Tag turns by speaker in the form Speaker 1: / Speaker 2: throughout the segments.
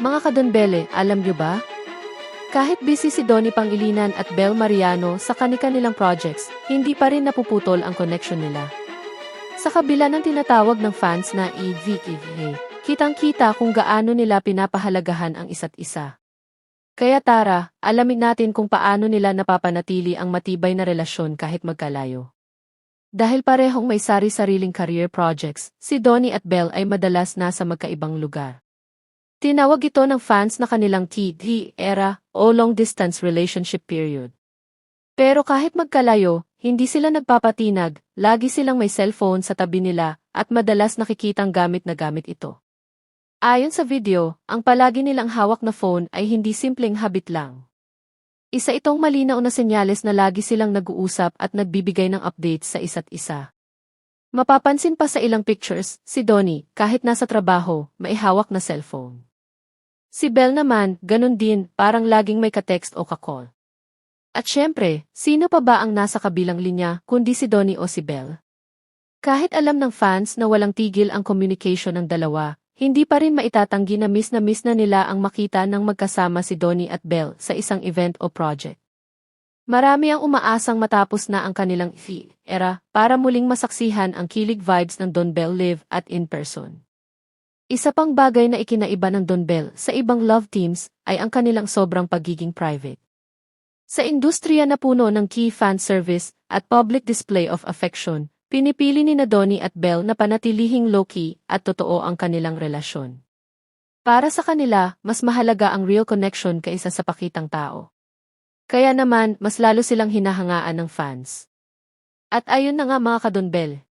Speaker 1: Mga kadonbele, alam nyo ba? Kahit busy si Donnie Pangilinan at Bel Mariano sa kanilang projects, hindi pa rin napuputol ang connection nila. Sa kabila ng tinatawag ng fans na EVEA, kitang-kita kung gaano nila pinapahalagahan ang isa't isa. Kaya tara, alamin natin kung paano nila napapanatili ang matibay na relasyon kahit magkalayo. Dahil parehong may sari-sariling career projects, si Donnie at Belle ay madalas nasa magkaibang lugar. Tinawag ito ng fans na kanilang TD era o long distance relationship period. Pero kahit magkalayo, hindi sila nagpapatinag, lagi silang may cellphone sa tabi nila at madalas nakikitang gamit na gamit ito. Ayon sa video, ang palagi nilang hawak na phone ay hindi simpleng habit lang. Isa itong malinaw na senyales na lagi silang nag-uusap at nagbibigay ng updates sa isa't isa. Mapapansin pa sa ilang pictures, si Donnie, kahit nasa trabaho, may hawak na cellphone. Si Belle naman, ganun din, parang laging may ka-text o ka-call. At syempre, sino pa ba ang nasa kabilang linya kundi si Donnie o si Belle? Kahit alam ng fans na walang tigil ang communication ng dalawa, hindi pa rin maitatanggi na miss na miss na nila ang makita ng magkasama si Donnie at Belle sa isang event o project. Marami ang umaasang matapos na ang kanilang era para muling masaksihan ang kilig vibes ng Don Bell live at in person. Isa pang bagay na ikinaiba ng Don Bell sa ibang love teams ay ang kanilang sobrang pagiging private. Sa industriya na puno ng key fan service at public display of affection, pinipili ni na at Bell na panatilihing low-key at totoo ang kanilang relasyon. Para sa kanila, mas mahalaga ang real connection kaysa sa pakitang tao. Kaya naman, mas lalo silang hinahangaan ng fans. At ayun na nga mga kadonbel.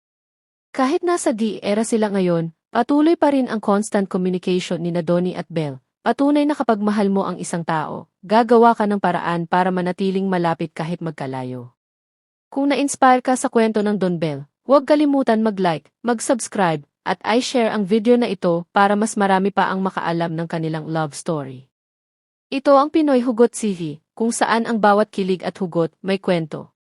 Speaker 1: Kahit nasa di-era sila ngayon, Patuloy pa rin ang constant communication ni na Donnie at Belle. Patunay na kapag mahal mo ang isang tao, gagawa ka ng paraan para manatiling malapit kahit magkalayo. Kung na-inspire ka sa kwento ng Don Bell, huwag kalimutan mag-like, mag-subscribe, at i-share ang video na ito para mas marami pa ang makaalam ng kanilang love story. Ito ang Pinoy Hugot TV, kung saan ang bawat kilig at hugot may kwento.